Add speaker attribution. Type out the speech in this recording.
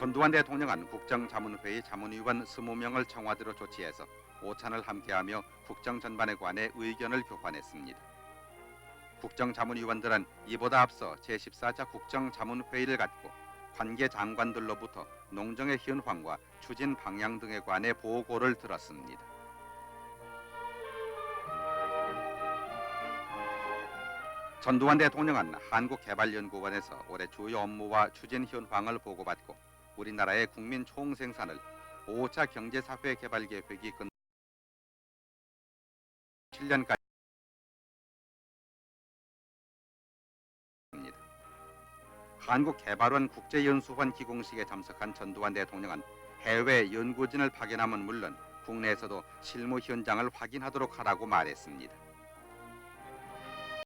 Speaker 1: 전두환 대통령은 국정자문회의 자문위원 20명을 청와대로 조치해서 오찬을 함께하며 국정 전반에 관해 의견을 교환했습니다. 국정자문위원들은 이보다 앞서 제14차 국정자문회의를 갖고 관계 장관들로부터 농정의 현황과 추진 방향 등에 관해 보고를 들었습니다. 전두환 대통령은 한국개발연구원에서 올해 주요 업무와 추진 현황을 보고받고 우리나라의 국민 총 생산을 5차 경제 사회 개발 계획이 끝 7년까지 입니다. 한국개발원 국제연수원 기공식에 참석한 전두환 대통령은 해외 연구진을 파견함은 물론 국내에서도 실무 현장을 확인하도록 하라고 말했습니다.